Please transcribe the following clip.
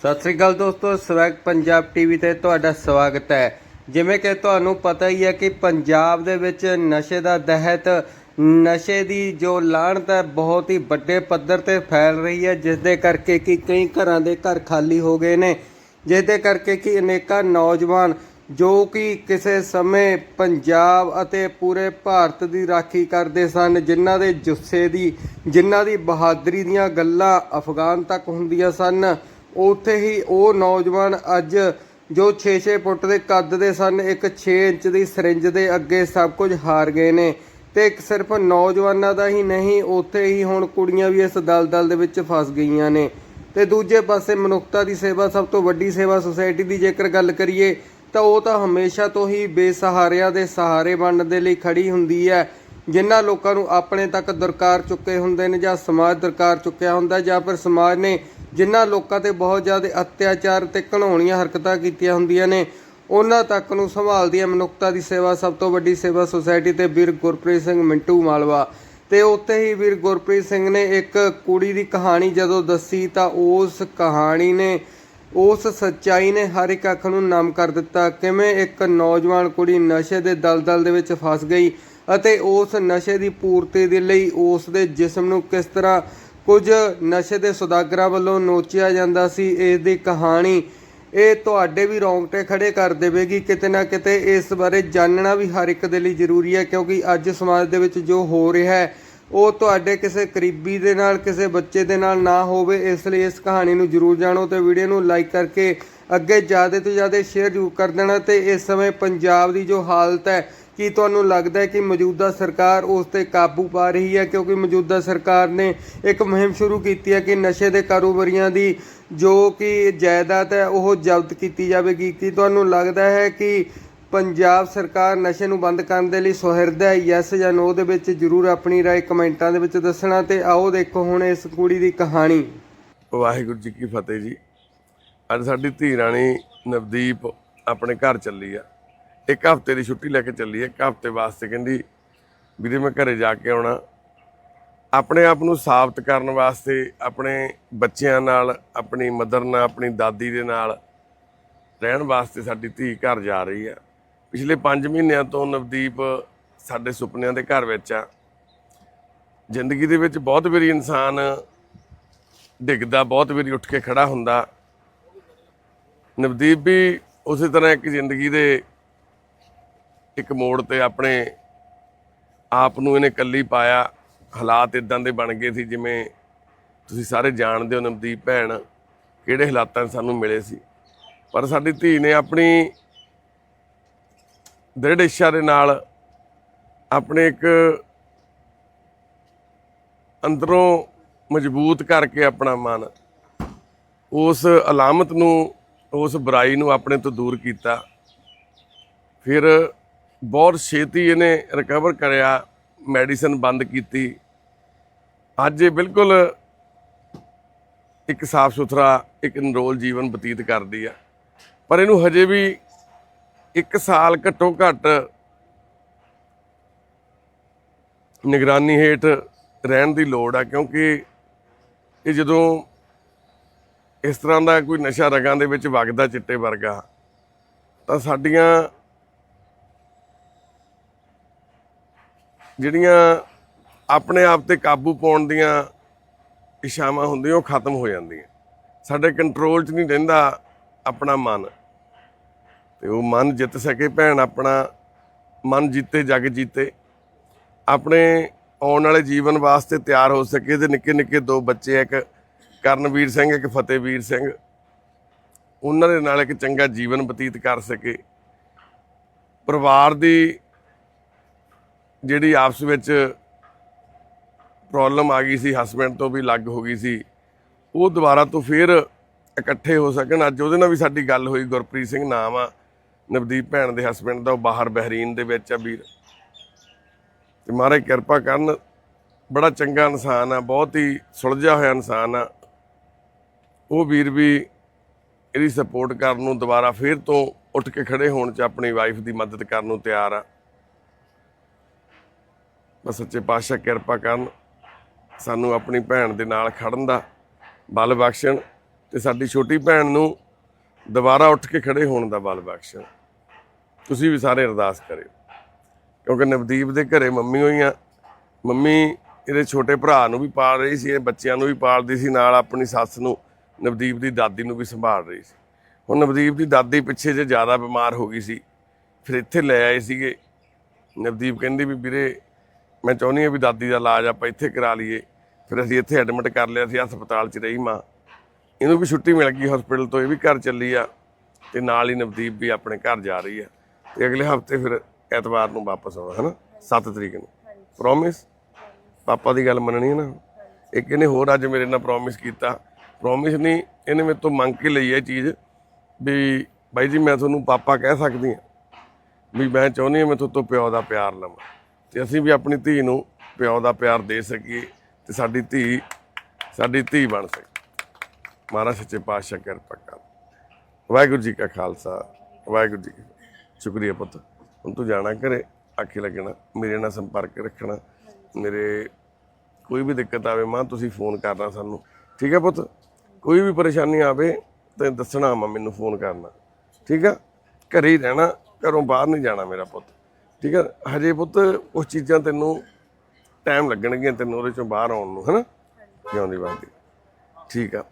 ਸਤਿ ਸ੍ਰੀ ਅਕਾਲ ਦੋਸਤੋ, swag Punjab TV ਤੇ ਤੁਹਾਡਾ ਸਵਾਗਤ ਹੈ। ਜਿਵੇਂ ਕਿ ਤੁਹਾਨੂੰ ਪਤਾ ਹੀ ਹੈ ਕਿ ਪੰਜਾਬ ਦੇ ਵਿੱਚ ਨਸ਼ੇ ਦਾ ਦਹਿਤ, ਨਸ਼ੇ ਦੀ ਜੋ ਲਾਹਣਤ ਹੈ, ਬਹੁਤ ਹੀ ਵੱਡੇ ਪੱਧਰ ਤੇ ਫੈਲ ਰਹੀ ਹੈ ਜਿਸ ਦੇ ਕਰਕੇ ਕਿ ਕਈ ਘਰਾਂ ਦੇ ਘਰ ਖਾਲੀ ਹੋ ਗਏ ਨੇ। ਜਿਸ ਦੇ ਕਰਕੇ ਕਿ ਅਨੇਕਾਂ ਨੌਜਵਾਨ ਜੋ ਕਿ ਕਿਸੇ ਸਮੇਂ ਪੰਜਾਬ ਅਤੇ ਪੂਰੇ ਭਾਰਤ ਦੀ ਰਾਖੀ ਕਰਦੇ ਸਨ, ਜਿਨ੍ਹਾਂ ਦੇ ਜੁੱਸੇ ਦੀ, ਜਿਨ੍ਹਾਂ ਦੀ ਬਹਾਦਰੀ ਦੀਆਂ ਗੱਲਾਂ ਅਫਗਾਨ ਤੱਕ ਹੁੰਦੀਆਂ ਸਨ ਉੱਥੇ ਹੀ ਉਹ ਨੌਜਵਾਨ ਅੱਜ ਜੋ 6-6 ਫੁੱਟ ਦੇ ਕੱਦ ਦੇ ਸਨ, ਇੱਕ 6 ਇੰਚ ਦੀ ਸਰਿੰਜ ਦੇ ਅੱਗੇ ਸਭ ਕੁਝ ਹਾਰ ਗਏ ਨੇ। ਤੇ ਇੱਕ ਸਿਰਫ ਨੌਜਵਾਨਾਂ ਦਾ ਹੀ ਨਹੀਂ, ਉੱਥੇ ਹੀ ਹੁਣ ਕੁੜੀਆਂ ਵੀ ਇਸ ਦਲਦਲ ਦੇ ਵਿੱਚ ਫਸ ਗਈਆਂ ਨੇ। ਤੇ ਦੂਜੇ ਪਾਸੇ ਮਨੁੱਖਤਾ ਦੀ ਸੇਵਾ ਸਭ ਤੋਂ ਵੱਡੀ ਸੇਵਾ ਸੁਸਾਇਟੀ ਦੀ ਜੇਕਰ ਗੱਲ ਕਰੀਏ, ਤਾਂ ਉਹ ਤਾਂ ਹਮੇਸ਼ਾ ਤੋਂ ਹੀ ਬੇਸਹਾਰਿਆਂ ਦੇ ਸਹਾਰੇ ਬਣਨ ਦੇ ਲਈ ਖੜੀ ਹੁੰਦੀ ਹੈ, ਜਿਨ੍ਹਾਂ ਲੋਕਾਂ ਨੂੰ ਆਪਣੇ ਤੱਕ ਦਰਕਾਰ ਚੁੱਕੇ ਹੁੰਦੇ ਨੇ ਜਾਂ ਸਮਾਜ ਦਰਕਾਰ ਚੁੱਕਿਆ ਹੁੰਦਾ ਜਾਂ ਫਿਰ ਸਮਾਜ ਨੇ ਜਿਨ੍ਹਾਂ ਲੋਕਾਂ ਤੇ ਬਹੁਤ ਜ਼ਿਆਦਾ ਅਤਿਆਚਾਰ ਤੇ ਘਣਾਉਣੀਆਂ ਹਰਕਤਾਂ ਕੀਤੀਆਂ ਹੁੰਦੀਆਂ ਨੇ, ਉਹਨਾਂ ਤੱਕ ਨੂੰ ਸੰਭਾਲਦੀ ਹੈ ਮਨੁੱਖਤਾ ਦੀ ਸੇਵਾ ਸਭ ਤੋਂ ਵੱਡੀ ਸੇਵਾ ਸੁਸਾਇਟੀ ਤੇ ਵੀਰ ਗੁਰਪ੍ਰੀਤ ਸਿੰਘ ਮਿੰਟੂ ਮਾਲਵਾ। ਤੇ ਉੱਥੇ ਹੀ ਵੀਰ ਗੁਰਪ੍ਰੀਤ ਸਿੰਘ ਨੇ ਇੱਕ ਕੁੜੀ ਦੀ ਕਹਾਣੀ ਜਦੋਂ ਦੱਸੀ ਤਾਂ ਉਸ ਕਹਾਣੀ ਨੇ, ਉਸ ਸੱਚਾਈ ਨੇ ਹਰ ਇੱਕ ਅੱਖ ਨੂੰ ਨਮ ਕਰ ਦਿੱਤਾ। ਕਿਵੇਂ ਇੱਕ ਨੌਜਵਾਨ ਕੁੜੀ ਨਸ਼ੇ ਦੇ ਦਲਦਲ ਦੇ ਵਿੱਚ ਫਸ ਗਈ ਅਤੇ ਉਸ ਨਸ਼ੇ ਦੀ ਪੂਰਤੀ ਦੇ ਲਈ ਉਸ ਦੇ ਜਿਸਮ ਨੂੰ ਕਿਸ ਤਰ੍ਹਾਂ ਕੁਝ ਨਸ਼ੇ ਦੇ ਸੁਦਾਗਰਾਂ ਵੱਲੋਂ ਨੋਚਿਆ ਜਾਂਦਾ ਸੀ ਇਸ ਦੀ ਕਹਾਣੀ। ਇਹ ਤੁਹਾਡੇ ਵੀ ਰੌਂਗਟੇ ਖੜੇ ਕਰ ਦੇਵੇਗੀ। ਕਿਤੇ ਨਾ ਕਿਤੇ ਇਸ ਬਾਰੇ ਜਾਣਨਾ ਵੀ ਹਰ ਇੱਕ ਦੇ ਲਈ ਜ਼ਰੂਰੀ ਹੈ, ਕਿਉਂਕਿ ਅੱਜ ਸਮਾਜ ਦੇ ਵਿੱਚ ਜੋ ਹੋ ਰਿਹਾ ਹੈ, ਉਹ ਤੁਹਾਡੇ ਕਿਸੇ ਕਰੀਬੀ ਦੇ ਨਾਲ, ਕਿਸੇ ਬੱਚੇ ਦੇ ਨਾਲ ਨਾ ਹੋਵੇ। ਇਸ ਲਈ ਇਸ ਕਹਾਣੀ ਨੂੰ ਜ਼ਰੂਰ ਜਾਣੋ ਤੇ ਵੀਡੀਓ ਨੂੰ ਲਾਈਕ ਕਰਕੇ ਅੱਗੇ ਜ਼ਿਆਦਾ ਤੋਂ ਜ਼ਿਆਦਾ ਸ਼ੇਅਰ ਜ਼ਰੂਰ ਕਰ ਦੇਣਾ। ਤੇ ਇਸ ਸਮੇਂ ਪੰਜਾਬ ਦੀ ਜੋ ਹਾਲਤ ਹੈ ਕੀ ਤੁਹਾਨੂੰ ਲੱਗਦਾ ਹੈ ਕਿ ਮੌਜੂਦਾ ਸਰਕਾਰ ਉਸ ਤੇ ਕਾਬੂ ਪਾ ਰਹੀ ਹੈ ਕਿਉਂਕਿ ਮੌਜੂਦਾ ਸਰਕਾਰ ਨੇ ਇੱਕ ਮੁਹਿੰਮ ਸ਼ੁਰੂ ਕੀਤੀ ਹੈ ਕਿ ਨਸ਼ੇ ਦੇ ਕਾਰੋਬਾਰੀਆਂ ਦੀ ਜੋ ਕਿ ਜਾਇਦਾਦ ਹੈ ਉਹ ਜ਼ਬਤ ਕੀਤੀ ਜਾਵੇਗੀ ਕੀ ਤੁਹਾਨੂੰ ਲੱਗਦਾ ਹੈ ਕਿ ਪੰਜਾਬ ਸਰਕਾਰ ਨਸ਼ੇ ਨੂੰ ਬੰਦ ਕਰਨ ਦੇ ਲਈ ਸੁਹਿਰਦ ਹੈ ਯੈਸ ਜਾਂ ਨੋ ਦੇ ਵਿੱਚ ਜਰੂਰ ਆਪਣੀ رائے ਕਮੈਂਟਾਂ ਦੇ ਵਿੱਚ ਦੱਸਣਾ ਤੇ ਆਓ ਦੇਖੋ ਹੁਣ ਇਸ ਕੁੜੀ ਦੀ ਕਹਾਣੀ ਵਾਹਿਗੁਰੂ ਜੀ ਕੀ ਫਤਿਹ ਜੀ ਅੱਜ ਸਾਡੀ ਧੀ ਰਾਣੀ ਨਵਦੀਪ ਆਪਣੇ ਘਰ ਚੱਲੀ ਆ ਇੱਕ ਹਫ਼ਤੇ ਦੀ ਛੁੱਟੀ ਲੈ ਕੇ ਚੱਲੀ ਇੱਕ ਹਫ਼ਤੇ ਵਾਸਤੇ ਕਹਿੰਦੀ ਵੀਰੇ ਮੈਂ ਘਰੇ ਜਾ ਕੇ ਆਉਣਾ। ਆਪਣੇ ਆਪ ਨੂੰ ਸਾਬਤ ਕਰਨ ਵਾਸਤੇ ਆਪਣੇ ਬੱਚਿਆਂ ਨਾਲ, ਆਪਣੀ ਮਦਰ ਨਾਲ, ਆਪਣੀ ਦਾਦੀ ਦੇ ਨਾਲ ਰਹਿਣ ਵਾਸਤੇ ਸਾਡੀ ਧੀ ਘਰ ਜਾ ਰਹੀ ਆ ਪਿਛਲੇ 5 ਮਹੀਨਿਆਂ ਤੋਂ ਨਵਦੀਪ ਸਾਡੇ ਸੁਪਨਿਆਂ ਦੇ ਘਰ ਵਿੱਚ ਆ। ਜ਼ਿੰਦਗੀ ਦੇ ਵਿੱਚ ਬਹੁਤ ਵਾਰੀ ਇਨਸਾਨ ਡਿੱਗਦਾ, ਬਹੁਤ ਵਾਰੀ ਉੱਠ ਕੇ ਖੜਾ ਹੁੰਦਾ। ਨਵਦੀਪ ਵੀ ਉਸੇ ਤਰ੍ਹਾਂ ਇੱਕ ਜ਼ਿੰਦਗੀ ਦੇ ਇੱਕ ਮੋੜ ਤੇ ਆਪਣੇ ਆਪ ਨੂੰ ਇਹਨੇ ਕੱਲੀ ਪਾਇਆ। ਹਾਲਾਤ ਇਦਾਂ ਦੇ ਬਣ ਗਏ ਸੀ ਜਿਵੇਂ ਤੁਸੀਂ ਸਾਰੇ ਜਾਣਦੇ ਹੋ ਨਵਦੀਪ ਭੈਣ, ਕਿਹੜੇ ਹਾਲਾਤਾਂ 'ਚ ਸਾਨੂੰ ਮਿਲੇ ਸੀ। ਪਰ ਸਾਡੀ ਧੀ ਨੇ ਆਪਣੀ ਦ੍ਰਿੜ ਇੱਛਾ ਦੇ ਨਾਲ ਆਪਣੇ ਇੱਕ ਅੰਦਰੋਂ ਮਜ਼ਬੂਤ ਕਰਕੇ ਆਪਣਾ ਮਨ ਉਸ ਅਲਾਮਤ ਨੂੰ, ਉਸ ਬੁਰਾਈ ਨੂੰ ਆਪਣੇ ਤੋਂ ਦੂਰ ਕੀਤਾ। ਫਿਰ ਬਹੁਤ ਛੇਤੀ ਇਹਨੇ ਰਿਕਵਰ ਕਰਿਆ ਮੈਡੀਸਨ ਬੰਦ ਕੀਤੀ। ਅੱਜ ਇਹ ਬਿਲਕੁਲ ਇੱਕ ਸਾਫ਼ ਸੁਥਰਾ, ਇੱਕ ਨਰੋਲ ਜੀਵਨ ਬਤੀਤ ਕਰਦੀ ਆ। ਪਰ ਇਹਨੂੰ ਹਜੇ ਵੀ 1 ਸਾਲ ਘੱਟੋ ਘੱਟ ਨਿਗਰਾਨੀ ਹੇਠ ਰਹਿਣ ਦੀ ਲੋੜ ਆ, ਕਿਉਂਕਿ ਇਹ ਜਦੋਂ ਇਸ ਤਰ੍ਹਾਂ ਦਾ ਕੋਈ ਨਸ਼ਾ ਰਗਾਂ ਦੇ ਵਿੱਚ ਵਗਦਾ ਚਿੱਟੇ ਵਰਗਾ, ਤਾਂ ਸਾਡੀਆਂ ਜਿਹੜੀਆਂ ਆਪਣੇ ਆਪ ਤੇ ਕਾਬੂ ਪਾਉਣ ਦੀਆਂ ਇਸ਼ਾਵਾਂ ਹੁੰਦੀਆਂ, ਉਹ ਖਤਮ ਹੋ ਜਾਂਦੀਆਂ। ਸਾਡੇ ਕੰਟਰੋਲ 'ਚ ਨਹੀਂ ਰਹਿੰਦਾ ਆਪਣਾ ਮਨ। ਤੇ ਉਹ ਮਨ ਜਿੱਤ ਸਕੇ ਭੈਣ, ਆਪਣਾ ਮਨ ਜਿੱਤੇ, ਜਗ ਜੀਤੇ। ਆਪਣੇ ਆਉਣ ਵਾਲੇ ਜੀਵਨ ਵਾਸਤੇ ਤਿਆਰ ਹੋ ਸਕੇ ਤੇ ਨਿੱਕੇ ਨਿੱਕੇ ਦੋ ਬੱਚੇ ਇੱਕ ਕਰਨਵੀਰ ਸਿੰਘ, ਇੱਕ ਫਤਿਹਵੀਰ ਸਿੰਘ। ਉਹਨਾਂ ਦੇ ਨਾਲ ਇੱਕ ਚੰਗਾ ਜੀਵਨ ਬਤੀਤ ਕਰ ਸਕੇ। ਪਰਿਵਾਰ ਦੀ ਜਿਹੜੀ ਆਪਸ ਵਿੱਚ ਪ੍ਰੋਬਲਮ ਆ ਗਈ ਸੀ ਹਸਬੰਡ ਤੋਂ ਵੀ ਅਲੱਗ ਹੋ ਗਈ ਸੀ, ਉਹ ਦੁਬਾਰਾ ਤੋਂ ਫਿਰ ਇਕੱਠੇ ਹੋ ਸਕਣ। ਅੱਜ ਉਹਦੇ ਨਾਲ ਵੀ ਸਾਡੀ ਗੱਲ ਹੋਈ, ਗੁਰਪ੍ਰੀਤ ਸਿੰਘ ਨਾਮ ਆ, ਨਵਦੀਪ ਭੈਣ ਦੇ ਹਸਬੰਡ ਦਾ, ਉਹ ਬਾਹਰ ਬਹਿਰੀਨ ਦੇ ਵਿੱਚ ਆ ਵੀਰ। ਤੇ ਮਹਾਰਾਜ ਕਿਰਪਾ ਕਰਨ, ਬੜਾ ਚੰਗਾ ਇਨਸਾਨ ਆ, ਬਹੁਤ ਹੀ ਸੁਲਝਿਆ ਹੋਇਆ ਇਨਸਾਨ ਆ। ਉਹ ਵੀਰ ਵੀ ਇਹਦੀ ਸਪੋਰਟ ਕਰਨ ਨੂੰ ਦੁਬਾਰਾ ਫੇਰ ਤੋਂ ਉੱਠ ਕੇ ਖੜੇ ਹੋਣ ਚ ਆਪਣੀ ਵਾਈਫ ਦੀ ਮਦਦ ਕਰਨ ਨੂੰ ਤਿਆਰ ਆ। ਬਸ ਸੱਚੇ ਪਾਤਸ਼ਾਹ ਕਿਰਪਾ ਕਰਨ ਸਾਨੂੰ ਆਪਣੀ ਭੈਣ ਦੇ ਨਾਲ ਖੜਨ ਦਾ ਬਲ ਬਖਸ਼ਣ ਤੇ ਸਾਡੀ ਛੋਟੀ ਭੈਣ ਨੂੰ ਦੁਬਾਰਾ ਉੱਠ ਕੇ ਖੜੇ ਹੋਣ ਦਾ ਬਲ ਬਖਸ਼ਣ। ਤੁਸੀਂ ਵੀ ਸਾਰੇ ਅਰਦਾਸ ਕਰਿਓ। ਕਿਉਂਕਿ ਨਵਦੀਪ ਦੇ ਘਰੇ ਮੰਮੀ ਹੋਈਆਂ। ਮੰਮੀ ਇਹਦੇ ਛੋਟੇ ਭਰਾ ਨੂੰ ਵੀ ਪਾਲ ਰਹੀ ਸੀ ਇਹ ਬੱਚਿਆਂ ਨੂੰ ਵੀ ਪਾਲਦੀ ਸੀ, ਨਾਲ ਆਪਣੀ ਸੱਸ ਨੂੰ, ਨਵਦੀਪ ਦੀ ਦਾਦੀ ਨੂੰ ਵੀ ਸੰਭਾਲ ਰਹੀ ਸੀ। ਹੁਣ ਨਵਦੀਪ ਦੀ ਦਾਦੀ ਪਿੱਛੇ ਜੇ ਜ਼ਿਆਦਾ ਬਿਮਾਰ ਹੋ ਗਈ ਸੀ, ਫਿਰ ਇੱਥੇ ਲੈ ਆਏ ਸੀਗੇ। ਨਵਦੀਪ ਕਹਿੰਦੀ ਵੀ ਵੀਰੇ ਮੈਂ ਚਾਹੁੰਦੀ ਹਾਂ ਵੀ ਦਾਦੀ ਦਾ ਇਲਾਜ ਆਪਾਂ ਇੱਥੇ ਕਰਾ ਲਈਏ। ਫਿਰ ਅਸੀਂ ਇੱਥੇ ਐਡਮਿਟ ਕਰ ਲਿਆ ਸੀ ਹਸਪਤਾਲ 'ਚ ਰਹੀ ਮਾਂ। ਇਹਨੂੰ ਵੀ ਛੁੱਟੀ ਮਿਲ ਗਈ ਹਸਪੀਟਲ ਤੋਂ, ਇਹ ਵੀ ਘਰ ਚੱਲੀ ਆ ਤੇ ਨਾਲ ਹੀ ਨਵਦੀਪ ਵੀ ਆਪਣੇ ਘਰ ਜਾ ਰਹੀ ਆ। ਤੇ ਅਗਲੇ ਹਫ਼ਤੇ ਫਿਰ ਐਤਵਾਰ ਨੂੰ ਵਾਪਸ ਆਉਣਾ ਹੈ ਨਾ 7 ਤਰੀਕ ਨੂੰ। ਪ੍ਰੋਮਿਸ ਪਾਪਾ ਦੀ ਗੱਲ ਮੰਨਣੀ ਹੈ ਨਾ? ਇੱਕ ਇਹਨੇ ਹੋਰ ਅੱਜ ਮੇਰੇ ਨਾਲ ਪ੍ਰੋਮਿਸ ਕੀਤਾ। ਪ੍ਰੋਮਿਸ ਨਹੀਂ, ਇਹਨੇ ਮੇਰੇ ਤੋਂ ਮੰਗ ਕੇ ਲਈ ਇਹ ਚੀਜ਼ ਵੀ ਬਾਈ ਜੀ, ਮੈਂ ਤੁਹਾਨੂੰ ਪਾਪਾ ਕਹਿ ਸਕਦੀ ਹਾਂ ਵੀ ਮੈਂ ਚਾਹੁੰਦੀ ਹਾਂ ਮੈਂ ਤੁਹਾਡੇ ਤੋਂ ਪਿਓ ਦਾ ਪਿਆਰ ਲਵਾਂ। ਤੇ ਅਸੀਂ ਵੀ ਆਪਣੀ ਧੀ ਨੂੰ ਪਿਓ ਦਾ ਪਿਆਰ ਦੇ ਸਕੀਏ ਤੇ ਸਾਡੀ ਧੀ ਸਾਡੀ ਧੀ ਬਣ ਸਕੇ। ਮਹਾਰਾਜ ਸੱਚੇ ਪਾਤਸ਼ਾਹ ਕਿਰਪਾ ਕਰ ਵਾਹਿਗੁਰੂ ਜੀ ਕਾ ਖਾਲਸਾ, ਵਾਹਿਗੁਰੂ ਜੀ ਸ਼ੁਕਰੀਆ ਪੁੱਤ। ਹੁਣ ਤੂੰ ਜਾਣਾ ਘਰੇ, ਆਖੇ ਲੱਗਣਾ, ਮੇਰੇ ਨਾਲ ਸੰਪਰਕ ਰੱਖਣਾ, ਮੇਰੇ ਕੋਈ ਵੀ ਦਿੱਕਤ ਆਵੇ ਮਾਂ, ਤੁਸੀਂ ਫੋਨ ਕਰਨਾ ਸਾਨੂੰ। ਠੀਕ ਹੈ ਪੁੱਤ? ਕੋਈ ਵੀ ਪਰੇਸ਼ਾਨੀ ਆਵੇ ਤੇ ਦੱਸਣਾ ਮਾਂ ਮੈਨੂੰ ਫੋਨ ਕਰਨਾ। ਠੀਕ ਆ? ਘਰੇ ਹੀ ਰਹਿਣਾ, ਘਰੋਂ ਬਾਹਰ ਨਹੀਂ ਜਾਣਾ ਮੇਰਾ ਪੁੱਤ। ਠੀਕ ਆ ਹਜੇ ਪੁੱਤ ਉਸ ਚੀਜ਼ਾਂ ਤੈਨੂੰ ਟਾਈਮ ਲੱਗਣਗੀਆਂ ਤੈਨੂੰ ਉਹਦੇ ਚੋਂ ਬਾਹਰ ਆਉਣ ਨੂੰ, ਹਨਾ? ਜਿਉਂਦੀ ਬਾਦੀ ਠੀਕ ਆ।